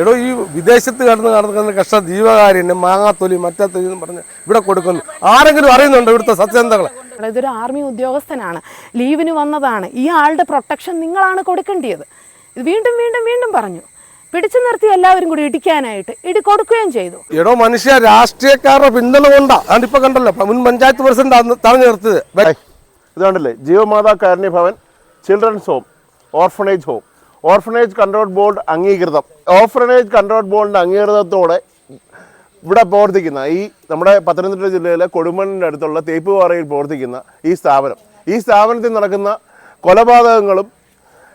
എടോ ഈ വിദേശത്ത് കടന്ന് നടക്കുന്ന കഷ്ട ജീവകാര്യനെ മാങ്ങാത്തൊലി മറ്റാത്തൊലി എന്ന് പറഞ്ഞ് ഇവിടെ കൊടുക്കുന്നു. ആരെങ്കിലും അറിയുന്നുണ്ടോ ഇവിടുത്തെ സത്യന്തകളെ ഇതൊരു ആർമി ഉദ്യോഗസ്ഥനാണ്. ലീവിന് വന്നതാണ്. ഈ ആളുടെ പ്രൊട്ടക്ഷൻ നിങ്ങളാണ് കൊടുക്കേണ്ടത് ഇത് വീണ്ടും വീണ്ടും വീണ്ടും പറഞ്ഞു. പിടിച്ചു നിർത്തി എല്ലാവരും കൂടി ഇടിക്കാനായിട്ട് ഇടി കൊടുക്കുകയും ചെയ്തു. എടോ മനുഷ്യ രാഷ്ട്രീയക്കാരുടെ പിന്തുണ കൊണ്ടാ. അതിപ്പോ കണ്ടല്ലോ മുൻ പഞ്ചായത്ത് പ്രസിഡന്റ് തടഞ്ഞു നിർത്തിയത്. ഇതാണ്ടല്ലേ ഇത് കണ്ടില്ലേ? Jeevamatha Karunya Bhavan children's home orphanage home. Orphanage control board അംഗീകൃതം. Orphanage control ബോർഡിന്റെ അംഗീകൃതത്തോടെ ഇവിടെ പ്രവർത്തിക്കുന്ന ഈ നമ്മുടെ പത്തനംതിട്ട ജില്ലയിലെ കൊടുമണ്ണിന്റെ അടുത്തുള്ള തേപ്പുപാറയിൽ പ്രവർത്തിക്കുന്ന ഈ സ്ഥാപനം. ഈ സ്ഥാപനത്തിൽ നടക്കുന്ന കൊലപാതകങ്ങളും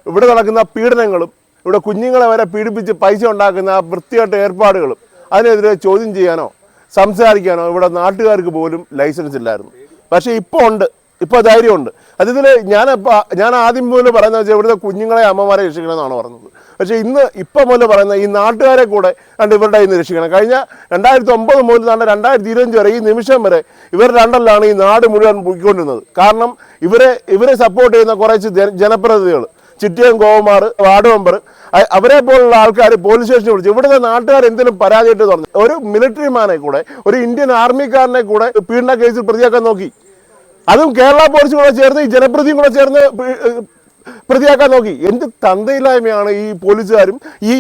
ഇവിടെ നടക്കുന്ന പീഡനങ്ങളും ഇവിടെ കുഞ്ഞുങ്ങളെ വരെ പീഡിപ്പിച്ച് പൈസ ഉണ്ടാക്കുന്ന വൃത്തിയായിട്ട് ഏർപ്പാടുകളും അതിനെതിരെ ചോദ്യം ചെയ്യാനോ സംസാരിക്കാനോ ഇവിടെ നാട്ടുകാർക്ക് പോലും ലൈസൻസ് ഇല്ലായിരുന്നു. പക്ഷേ ഇപ്പോൾ ഉണ്ട് ഇപ്പോൾ ധൈര്യമുണ്ട്. അതിൽ ഞാൻ ഞാൻ ആദ്യം മുതൽ പറയുന്നത് വെച്ചാൽ ഇവിടുത്തെ കുഞ്ഞുങ്ങളെ അമ്മമാരെ രക്ഷിക്കണമെന്നാണ് പറഞ്ഞത്. പക്ഷേ ഇന്ന് ഇപ്പം മുതൽ പറയുന്ന ഈ നാട്ടുകാരെ കൂടെ കണ്ട് ഇവരുടെ ഇന്ന് രക്ഷിക്കണം. കഴിഞ്ഞ രണ്ടായിരത്തി ഒമ്പത് മുതൽ തന്നെ രണ്ടായിരത്തി ഇരുപത്തഞ്ച് വരെ ഈ നിമിഷം വരെ ഇവർ രണ്ടല്ലാണ് ഈ നാട് മുഴുവൻ പൊയ്ക്കൊണ്ടിരുന്നത്. കാരണം ഇവരെ ഇവരെ സപ്പോർട്ട് ചെയ്യുന്ന കുറച്ച് ജന- ജനപ്രതിനിധികൾ ചിറ്റിയം ഗോകുമാർ വാർഡ് മെമ്പർ അവരെ പോലുള്ള ആൾക്കാർ പോലീസ് സ്റ്റേഷനിൽ വിളിച്ചു ഇവിടുത്തെ നാട്ടുകാർ എന്തെങ്കിലും പരാതിയായിട്ട് പറഞ്ഞു ഒരു മിലിറ്ററി മാനെ കൂടെ ഒരു ഇന്ത്യൻ ആർമിക്കാരനെ കൂടെ പീഡന കേസിൽ പ്രതിയാക്കാൻ നോക്കി. അതും കേരള പോലീസും കൂടെ ചേർന്ന് ഈ ജനപ്രതിയും കൂടെ ചേർന്ന് പ്രതിയാക്കാൻ നോക്കി. എന്ത് തന്തയില്ലായ്മയാണ് ഈ പോലീസുകാരും ഈ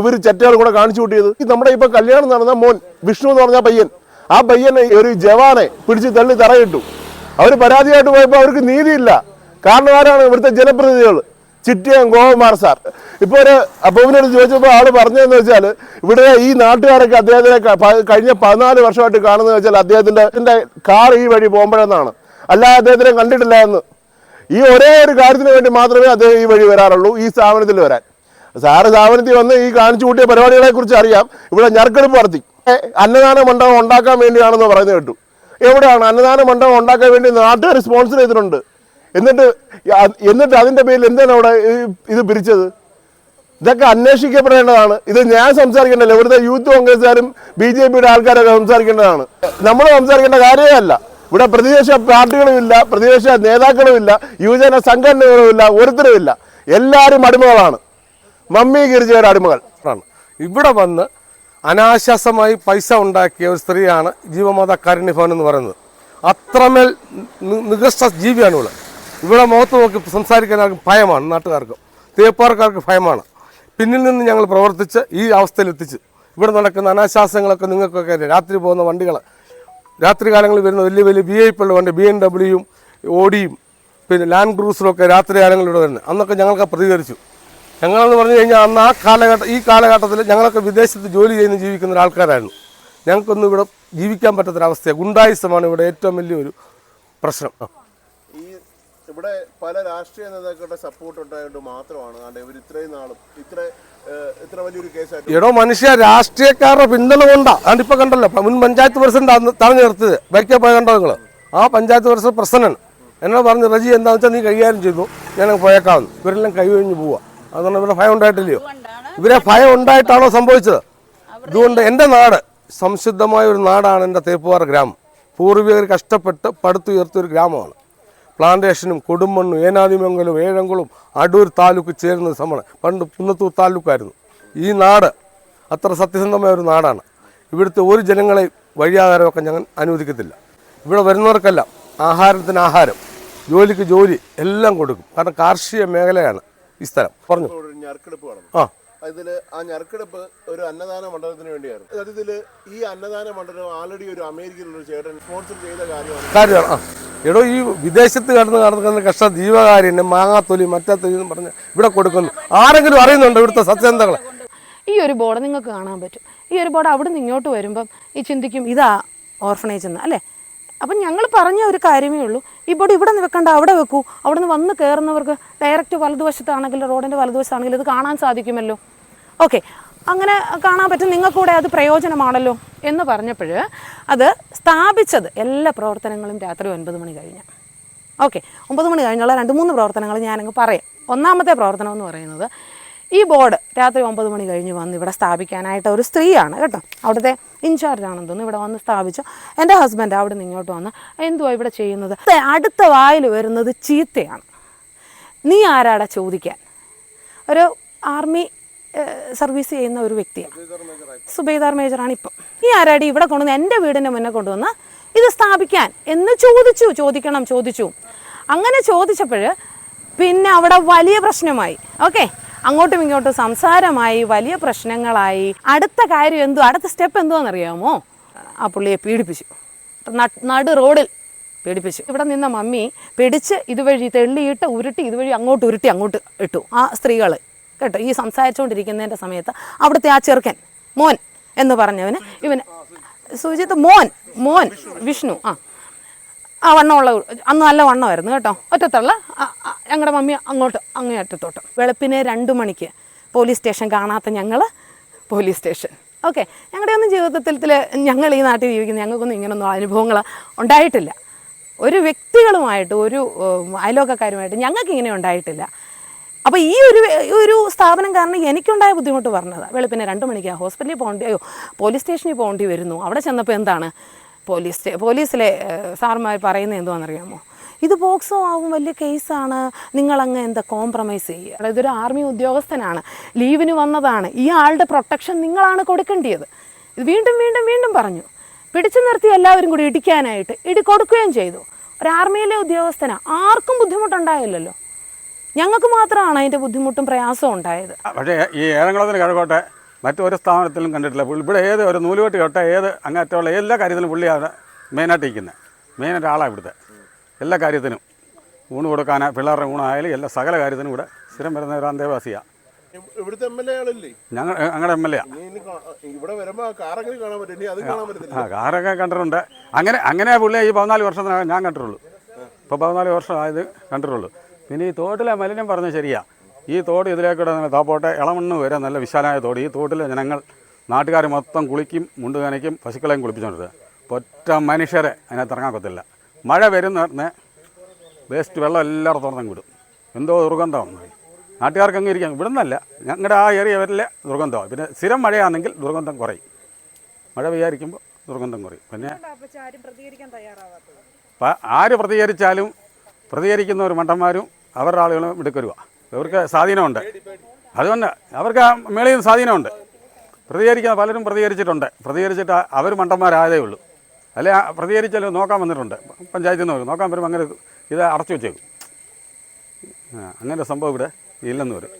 ഇവർ ചെറ്റകളും കൂടെ കാണിച്ചു കൂട്ടിയത്? നമ്മുടെ ഇപ്പൊ കല്യാണം നടന്ന മോൻ വിഷ്ണു എന്ന് പറഞ്ഞ പയ്യൻ ആ പയ്യനെ ഒരു ജവാനെ പിടിച്ച് തള്ളി തറയിട്ടു. അവർ പരാതിയായിട്ട് പോയപ്പോൾ അവർക്ക് നീതിയില്ല. കാരണം ആരാണ് ഇവിടുത്തെ ജനപ്രതിനിധികൾ? ചിറ്റിയം ഗോകുമാർ സാർ. ഇപ്പോൾ ഒരു അപ്പൂവിനോട് ചോദിച്ചപ്പോൾ ആൾ പറഞ്ഞതെന്ന് വെച്ചാൽ ഇവിടെ ഈ നാട്ടുകാരൊക്കെ അദ്ദേഹത്തിനെ കഴിഞ്ഞ പതിനാല് വർഷമായിട്ട് കാണുന്നത് വെച്ചാൽ അദ്ദേഹത്തിന്റെ കാർ ഈ വഴി പോകുമ്പോഴെന്നാണ്. അല്ലാതെ അദ്ദേഹത്തിനെ കണ്ടിട്ടില്ല എന്ന്. ഈ ഒരേ ഒരു കാര്യത്തിന് വേണ്ടി മാത്രമേ അദ്ദേഹം ഈ വഴി വരാറുള്ളൂ ഈ സ്ഥാപനത്തിൽ വരാൻ. സാറ് സ്ഥാപനത്തിൽ വന്ന് ഈ കാണിച്ചു കൂട്ടിയ പരിപാടികളെ കുറിച്ച് അറിയാം. ഇവിടെ ഞെറുക്കെടുപ്പ് നടത്തി. അന്നദാന മണ്ഡപം ഉണ്ടാക്കാൻ വേണ്ടിയാണെന്ന് പറയുന്നത് കേട്ടു. എവിടെയാണ് അന്നദാന മണ്ഡപം ഉണ്ടാക്കാൻ വേണ്ടി നാട്ടുകാർ സ്പോൺസർ ചെയ്തിട്ടുണ്ട്. എന്നിട്ട് എന്നിട്ട് അതിന്റെ പേരിൽ എന്താണ് അവിടെ ഇത് പിരിച്ചത്? ഇതൊക്കെ അന്വേഷിക്കപ്പെടേണ്ടതാണ്. ഇത് ഞാൻ സംസാരിക്കേണ്ടല്ലോ ഇവിടുത്തെ യൂത്ത് കോൺഗ്രസ്സുകാരും ബി ജെ പിയുടെ ആൾക്കാരൊക്കെ സംസാരിക്കേണ്ടതാണ്. നമ്മൾ സംസാരിക്കേണ്ട കാര്യമല്ല ഇവിടെ പ്രതിപക്ഷ പാർട്ടികളുമില്ല പ്രതിപക്ഷ നേതാക്കളുമില്ല യുവജന സംഘടനകളുമില്ല ഒരുത്തരുമില്ല എല്ലാവരും അടിമകളാണ്. മമ്മി ഗിരിജയുടെ അടിമകൾ. ആണ്. ഇവിടെ വന്ന് അനാശ്വാസമായി പൈസ ഉണ്ടാക്കിയ ഒരു സ്ത്രീയാണ് ജീവമാത കാരുണ്യ ഭവൻ എന്ന് പറയുന്നത്. അത്രമേൽ നികൃഷ്ട ജീവിയാണ് ഇവിടെ. ഇവിടെ മുഖത്ത് നോക്കി സംസാരിക്കാൻ ആർക്കും ഭയമാണ് നാട്ടുകാർക്ക്. തേപ്പാർക്കാർക്ക് ഭയമാണ്. പിന്നിൽ നിന്ന് ഞങ്ങൾ പ്രവർത്തിച്ച് ഈ അവസ്ഥയിൽ എത്തിച്ച് ഇവിടെ നടക്കുന്ന അനാശാസങ്ങളൊക്കെ നിങ്ങൾക്കൊക്കെ രാത്രി പോകുന്ന വണ്ടികൾ രാത്രി കാലങ്ങളിൽ വരുന്ന വലിയ വലിയ വി ഐ പിള്ള വണ്ടി ബി എം ഡബ്ല്യൂയും ഓഡിയും പിന്നെ ലാൻഡ് ക്രൂസറൊക്കെ രാത്രി കാലങ്ങളിൽ ഇവിടെ വരുന്നത്. അന്നൊക്കെ ഞങ്ങൾക്ക് പ്രതികരിച്ചു. ഞങ്ങളെന്ന് പറഞ്ഞു കഴിഞ്ഞാൽ അന്ന് ആ കാലഘട്ട ഈ കാലഘട്ടത്തിൽ ഞങ്ങളൊക്കെ വിദേശത്ത് ജോലി ചെയ്യുന്ന ജീവിക്കുന്ന ഒരാൾക്കാരായിരുന്നു. ഞങ്ങൾക്കൊന്നും ഇവിടെ ജീവിക്കാൻ പറ്റാത്തൊരവസ്ഥയാണ്. ഗുണ്ടായുസമാണ് ഇവിടെ ഏറ്റവും വലിയൊരു പ്രശ്നം. ഇവിടെ പല രാഷ്ട്രീയ നേതാക്കളുടെ സപ്പോർട്ട് ഉണ്ടായതുകൊണ്ട് മാത്രമാണ്. ആണ്ട് ഇവർ ഇത്രയും നാളും ഇത്ര ഇത്ര വലിയൊരു കേസായിട്ട് എടോ മനുഷ്യ രാഷ്ട്രീയക്കാരുടെ പിന്തുണ കൊണ്ടാ. അതിപ്പോ കണ്ടല്ലോ മുൻ പഞ്ചായത്ത് പ്രസിഡന്റ് തടഞ്ഞു നിർത്തിയത്. ബൈക്കെ പോയ കണ്ടോ നിങ്ങൾ ആ പഞ്ചായത്ത് പ്രസിഡന്റ് പ്രസന്നൻ. എന്നോട് പറഞ്ഞു റജി എന്താണെന്ന് വെച്ചാൽ നീ കൈകാര്യം ചെയ്തു ഞാൻ പോയേക്കാവുന്നു ഇവരെല്ലാം കൈ കഴിഞ്ഞ് പോവാ. അതുകൊണ്ട് ഇവരെ ഭയം ഉണ്ടായിട്ടില്ലയോ? ഇവരെ ഭയം ഉണ്ടായിട്ടാണോ സംഭവിച്ചത്? ഇതുകൊണ്ട് എന്റെ നാട് സംശുദ്ധമായ ഒരു നാടാണ് എന്റെ തേപ്പുവാറ ഗ്രാമം. പൂർവികർ കഷ്ടപ്പെട്ട് പടുത്തുയർത്തിയ ഒരു ഗ്രാമമാണ്. പ്ലാന്റേഷനും കൊടുമണ്ണും ഏനാദിമംഗലും ഏഴംകുളം അടൂർ താലൂക്ക് ചേരുന്ന സമയം പണ്ട് പുന്നത്തൂർ താലൂക്കായിരുന്നു. ഈ നാട് അത്ര സത്യസന്ധമായ ഒരു നാടാണ്. ഇവിടുത്തെ ഒരു ജനങ്ങളെ വഴിയാകാരമൊക്കെ ഞങ്ങൾ അനുവദിക്കത്തില്ല. ഇവിടെ വരുന്നവർക്കെല്ലാം ആഹാരത്തിന് ആഹാരം ജോലിക്ക് ജോലി എല്ലാം കൊടുക്കും. കാരണം കാർഷിക മേഖലയാണ് ഈ സ്ഥലം. പറഞ്ഞു. ആ. അതിൽ ആ ഞെരക്കെടുപ്പ് ഒരു അന്നദാന മണ്ഡലത്തിന് വേണ്ടിയായിരുന്നു. അതിൽ ഈ അന്നദാന മണ്ഡലം ആൾറെഡി ഒരു അമേരിക്കയിലുള്ള ചേട്ടൻ സ്പോൺസർ ചെയ്ത കാര്യമാണ്. കാര്യമാണ്. എടോ ഈ വിദേശത്ത് കടന്ന് നടക്കുന്ന കഷ്ട ജീവകാര്യനെ മാങ്ങാത്തൊലി മറ്റാത്തൊലി എന്ന് പറഞ്ഞ് ഇവിടെ കൊടുക്കുന്നു. ആരെങ്കിലും അറിയുന്നുണ്ടോ ഇവിടുത്തെ സത്യസന്ധകളെ ഈ ഒരു ബോർഡ് നിങ്ങൾക്ക് കാണാൻ പറ്റും. ഈ ഒരു ബോർഡ് അവിടെ നിന്ന് ഇങ്ങോട്ട് വരുമ്പം ഈ ചിന്തിക്കും ഇതാ ഓർഫണേജ് എന്ന് അല്ലേ? അപ്പം ഞങ്ങൾ പറഞ്ഞ ഒരു കാര്യമേ ഉള്ളൂ. ഈ ബോർഡ് ഇവിടെ നിന്ന് വെക്കണ്ട അവിടെ വെക്കൂ. അവിടെ നിന്ന് വന്ന് കയറുന്നവർക്ക് ഡയറക്റ്റ് വലതുവശത്താണെങ്കിൽ റോഡിന്റെ വലതുവശത്താണെങ്കിൽ ഇത് കാണാൻ സാധിക്കുമല്ലോ. ഓക്കെ. അങ്ങനെ കാണാൻ പറ്റും. നിങ്ങൾക്കൂടെ അത് പ്രയോജനമാണല്ലോ എന്ന് പറഞ്ഞപ്പോൾ അത് സ്ഥാപിച്ചത് എല്ലാ പ്രവർത്തനങ്ങളും രാത്രി ഒൻപത് മണി കഴിഞ്ഞ. ഓക്കെ ഒമ്പത് മണി കഴിഞ്ഞുള്ള രണ്ട് മൂന്ന് പ്രവർത്തനങ്ങൾ ഞാനങ്ങ് പറയാം. ഒന്നാമത്തെ പ്രവർത്തനം എന്ന് പറയുന്നത് ഈ ബോർഡ് രാത്രി ഒമ്പത് മണി കഴിഞ്ഞ് വന്ന് ഇവിടെ സ്ഥാപിക്കാനായിട്ട് ഒരു സ്ത്രീയാണ് കേട്ടോ. അവിടുത്തെ ഇൻചാർജ് ആണെന്ന് തോന്നുന്നു. ഇവിടെ വന്ന് സ്ഥാപിച്ചു. എന്റെ ഹസ്ബൻഡ് അവിടെ നിന്ന് ഇങ്ങോട്ട് വന്ന് എന്തുവാ ഇവിടെ ചെയ്യുന്നത്? അടുത്ത വായിൽ വരുന്നത് ചീത്തയാണ്. നീ ആരാടാ ചോദിക്കാൻ? ഒരു ആർമി സർവീസ് ചെയ്യുന്ന ഒരു വ്യക്തിയാണ് സുബൈദാർ മേജറാണ് ഇപ്പം. ഈ ആരാടി ഇവിടെ കൊണ്ടുവന്ന് എന്റെ വീടിന്റെ മുന്നേ കൊണ്ടുവന്ന് ഇത് സ്ഥാപിക്കാൻ എന്ന് ചോദിച്ചു ചോദിക്കണം ചോദിച്ചു. അങ്ങനെ ചോദിച്ചപ്പോൾ പിന്നെ അവിടെ വലിയ പ്രശ്നമായി. ഓക്കെ? അങ്ങോട്ടും ഇങ്ങോട്ടും സംസാരമായി വലിയ പ്രശ്നങ്ങളായി. അടുത്ത കാര്യം എന്തോ അടുത്ത സ്റ്റെപ്പ് എന്തോന്നറിയാമോ ആ പുള്ളിയെ പീഡിപ്പിച്ചു. നട്- റോഡിൽ പീഡിപ്പിച്ചു. ഇവിടെ നിന്ന മമ്മി പിടിച്ച് ഇതുവഴി തെള്ളിയിട്ട് ഉരുട്ടി ഇതുവഴി അങ്ങോട്ട് ഉരുട്ടി അങ്ങോട്ട് ഇട്ടു ആ സ്ത്രീകൾ കേട്ടോ ഈ സംസാരിച്ചുകൊണ്ടിരിക്കുന്നതിന്റെ സമയത്ത് അവിടുത്തെ ആ ചെറുക്കൻ മോൻ എന്ന് പറഞ്ഞവന് ഇവന് സുജിത്ത് മോൻ മോൻ വിഷ്ണു ആ. ആ വണ്ണമുള്ള അന്ന് നല്ല വണ്ണമായിരുന്നു കേട്ടോ. ഒറ്റത്തുള്ള ഞങ്ങളുടെ മമ്മി അങ്ങോട്ട് അങ്ങേ അറ്റത്തോട്ട്. വെളുപ്പിനെ രണ്ട് മണിക്ക് പോലീസ് സ്റ്റേഷൻ കാണാത്ത ഞങ്ങൾ പോലീസ് സ്റ്റേഷൻ. ഓക്കെ ഞങ്ങളുടെ ഒന്നും ജീവിതത്തിൽ ഞങ്ങൾ ഈ നാട്ടിൽ ജീവിക്കുന്ന ഞങ്ങൾക്കൊന്നും ഇങ്ങനൊന്നും അനുഭവങ്ങൾ ഉണ്ടായിട്ടില്ല. ഒരു വ്യക്തികളുമായിട്ട് ഒരു അയലോക്കക്കാരുമായിട്ട് ഞങ്ങൾക്ക് ഇങ്ങനെ ഉണ്ടായിട്ടില്ല. അപ്പോൾ ഈ ഒരു ഒരു സ്ഥാപനം കാരണം എനിക്കുണ്ടായ ബുദ്ധിമുട്ട് പറഞ്ഞത്. വെളുപ്പിനെ രണ്ട് മണിക്ക് ഹോസ്പിറ്റലിൽ പോകേണ്ടി അയ്യോ പോലീസ് സ്റ്റേഷനിൽ പോകേണ്ടി വരുന്നു. അവിടെ ചെന്നപ്പോൾ എന്താണ്? പോലീസ് പോലീസിലെ സാറുമാർ പറയുന്നത് എന്തുവാണെന്നറിയാമോ? ഇത് ബോക്സോ ആവും വലിയ കേസാണ്. നിങ്ങളങ്ങ് എന്താ കോംപ്രമൈസ് ചെയ്യുക? ഇതൊരു ആർമി ഉദ്യോഗസ്ഥനാണ്. ലീവിന് വന്നതാണ്. ഈ ആളുടെ പ്രൊട്ടക്ഷൻ നിങ്ങളാണ് കൊടുക്കേണ്ടത് ഇത് വീണ്ടും വീണ്ടും വീണ്ടും പറഞ്ഞു. പിടിച്ചു നിർത്തി എല്ലാവരും കൂടി ഇടിക്കാനായിട്ട് ഇടി കൊടുക്കുകയും ചെയ്തു. ഒരു ആർമിയിലെ ഉദ്യോഗസ്ഥനാണ് ആർക്കും ബുദ്ധിമുട്ടുണ്ടായില്ലല്ലോ. ഞങ്ങൾക്ക് മാത്രമാണ് അതിന്റെ ബുദ്ധിമുട്ടും പ്രയാസവും ഉണ്ടായത്. പക്ഷേ ഈ ഏഴംകുളത്തിന് കിഴക്കോട്ടെ മറ്റൊരു സ്ഥാപനത്തിലും കണ്ടിട്ടില്ല. ഇവിടെ ഏത് ഒരു നൂലുകെട്ട് തൊട്ട് ഏത് അങ്ങേറ്റമുള്ള എല്ലാ കാര്യത്തിലും പുള്ളിയാണ് മെയിനായിട്ട് ഇരിക്കുന്നത് മെയിനായിട്ട് ആളാണ് ഇവിടുത്തെ. എല്ലാ കാര്യത്തിനും ഊണ് കൊടുക്കാനാ പിള്ളേരുടെ ഊണായാലും എല്ലാ സകല കാര്യത്തിനും ഇവിടെ സ്ഥിരം വരുന്ന ഒരു അന്തേവാസിയാണ് ഇവിടുത്തെ എം എൽ എ ആളല്ലേ? ഞങ്ങൾ ഞങ്ങളുടെ എം എൽ എ ഇനി ഇനി കാ- ഇവിടെ വരുമ്പോ കാറെങ്കിലും കാണാൻ പറ്റും? ഇനി അത് കാണാൻ പറ്റത്തില്ല. ആ കാറൊക്കെ കണ്ടിട്ടുണ്ട്. അങ്ങനെ അങ്ങനെ പുള്ളിയെ ഈ പതിനാല് വർഷത്തിനകം ഞാൻ കണ്ടിട്ടുള്ളൂ. ഇപ്പോൾ പതിനാല് വർഷം ആയത് കണ്ടിട്ടുള്ളൂ. പിന്നെ ഈ തോട്ടിലെ മലിനം പറഞ്ഞാൽ ശരിയാ. ഈ തോട് ഇതിലേക്കൂടെ നല്ല താപ്പോട്ടെ ഇളമണ്ണ് വരെ നല്ല വിശാലമായ തോട്. ഈ തോട്ടിലെ ജനങ്ങൾ നാട്ടുകാർ മൊത്തം കുളിക്കും മുണ്ടു നനയ്ക്കും പശുക്കളെയും കുളിപ്പിച്ചുകൊണ്ടിരുന്നത് ഒറ്റ മനുഷ്യരെ അതിനകത്ത് ഇറങ്ങാൻ പറ്റില്ല മഴ വരുന്ന പറഞ്ഞ് വേസ്റ്റ് വെള്ളം എല്ലായിടത്തും തുറന്നും വിടും. എന്തോ ദുർഗന്ധമാണ് നാട്ടുകാർക്ക് അങ്ങ് ഇരിക്കാം ഇവിടെ നിന്നല്ല ഞങ്ങളുടെ ആ ഏരിയ വരില്ല ദുർഗന്ധമാണ് പിന്നെ സ്ഥിരം മഴയാണെങ്കിൽ ദുർഗന്ധം കുറയും. മഴ പെയ്യാതിരിക്കുമ്പോൾ ദുർഗന്ധം കുറയും. പിന്നെ ആര് പ്രതികരിച്ചാലും പ്രതികരിക്കുന്നവർ മണ്ടന്മാരും അവരുടെ ആളുകളും എടുക്കരുവ ഇവർക്ക് സ്വാധീനമുണ്ട്. അതുകൊണ്ട് അവർക്ക് മേളിൽ നിന്ന് സ്വാധീനമുണ്ട്. പ്രതികരിക്കുന്ന പലരും പ്രതികരിച്ചിട്ടുണ്ട്. പ്രതികരിച്ചിട്ട് അവർ മണ്ടന്മാരായതേ ഉള്ളൂ. അല്ലെ പ്രതികരിച്ചാലും നോക്കാൻ വന്നിട്ടുണ്ട്. പഞ്ചായത്തിൽ നിന്ന് വരും നോക്കാൻ വരുമ്പോൾ അങ്ങനെ ഇത് അടച്ചു വെച്ചേക്കും. അങ്ങനെ സംഭവം ഇവിടെ ഇല്ലെന്ന് വരും.